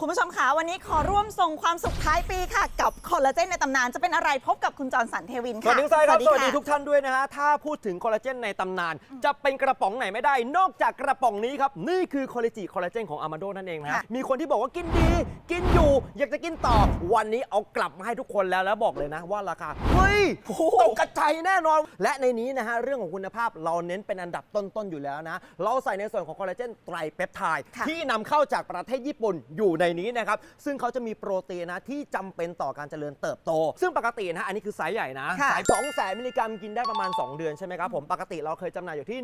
คุณผู้ชมคะวันนี้ขอร่วมส่งความสุขท้ายปีค่ะ กับคอลลาเจนในตำนานจะเป็นอะไรพบกับคุณจอร์นสันเทวินสค่ะวัสดีคุณทรายครับสวัสดีค่ะทุกท่านด้วยนะฮะถ้าพูดถึงคอลลาเจนในตำนาน จะเป็นกระป๋องไหนไม่ได้ นอกจากกระป๋องนี้ครับ นี่คือคอลลาจิคอลลาเจนของอามาโดนั่นเองนะค่ะมีคนที่บอกว่ากินดี กินอยู่ อยากจะกินต่อ วันนี้เอากลับมาให้ทุกคนแล้วแล้วบอกเลยนะว่าราคาเฮ้ยตกกระจายแน่นอน และในนี้นะฮะเรื่องของคุณภาพเราเน้นเป็นอันดับต้นๆอยู่แล้วนะเราใส่ในส่วนของคอลลาเจนไตรเปปไทด์ค่ะที่นำเข้าจากประเทศญี่ปุ่นอยู่ในนี้นะครับซึ่งเขาจะมีโปรตีนนะที่จำเป็นต่อการเจริญเติบโต ซึ่งปกตินะอันนี้คือไซส์ใหญ่นะค่ะสาย2แสนมิลลิกรัมกินได้ประมาณ 2 เดือนใช่ไหมครับผมปกติเราเคยจำหน่ายอยู่ที่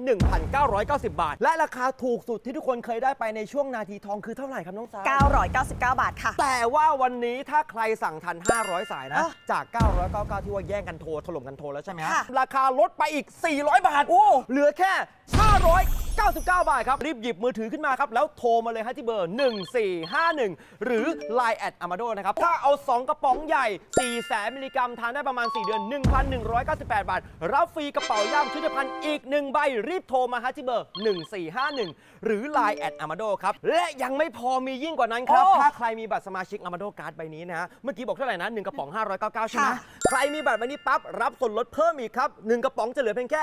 1,990 บาท และราคาถูกสุดที่ทุกคนเคยได้ไปในช่วงนาทีทองคือเท่าไหร่ครับน้องสาว999 บาทค่ะ แต่ว่าวันนี้ถ้าใครสั่งทัน 500 สายนะ อะจาก 999 ที่ว่าแย่งกันโทรถล่มกันโทรแล้วใช่ไหมฮะค่ะ ราคาลดไปอีก 400 บาท โอ้ เหลือแค่ 599 บาทครับ รีบหยิบมือถือขึ้นมาครับ แล้วโทรมาเลยฮะที่เบอร์ 1451 หรือ Line แอดอามาโดนะครับ ถ้าเอา 2 กระป๋องใหญ่ 4แสนมิลลิกรัมทานได้ประมาณ 4 เดือน 1,198 บาท รับฟรีกระเป๋าย่ามชุดพันธ์อีก 1 ใบ รีบโทรมาฮะที่เบอร์ 1451 หรือ Line แอดอามาโดครับ และยังไม่พอมียิ่งกว่านั้นครับโอ้ถ้าใครมีบัตรสมาชิกอามาโดการ์ดใบนี้นะฮะ เมื่อกี้บอกเท่าไหร่นะ 1 กระป๋อง 599 ใช่ไหมค่ะใครมีบัตรใบนี้ปั๊บรับส่วนลดเพิ่มอีกครับ 1 กระป๋องจะเหลือเพียงแค่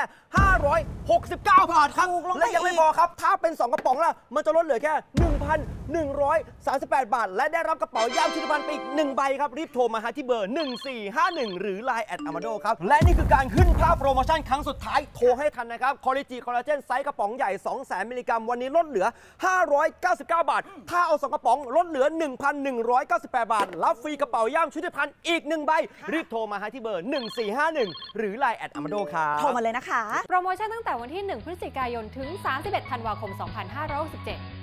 569 บาทครับถูกลงไปและยังไม่พอครับ ถ้าเป็น 2 กระป๋องล่ะ มันจะลดเหลือแค่ 1,138 บาท และได้รับกระเป๋าย่ามชิตภัณฑ์ไปอีก1ใบครับ รีบโทรมาหาที่เบอร์ 1451 หรือ Line แอดอามาโดครับ และนี่คือการขึ้นภาพโปรโมชั่นครั้งสุดท้ายโทรให้ทันนะครับคอลล g จีคอลลาเจนไซส์กระป๋องใหญ่ 200 มิลลิกรัมวันนี้ลดเหลือ 599 บาท ถ้าเอา2กระป๋องลดเหลือ 1,198 บาท รับฟรีกระเป๋าย่ามชุดพันธ์อีก1ใบรีบโทรมาหาที่เบอร์ 1451 หรือ Line แอดอามาโดครับ โทรมาเลยนะคะ โปรโมชั่นตั้งแต่วันที่ 1 พฤศจิกายนถึง31 ธันวาคม 2567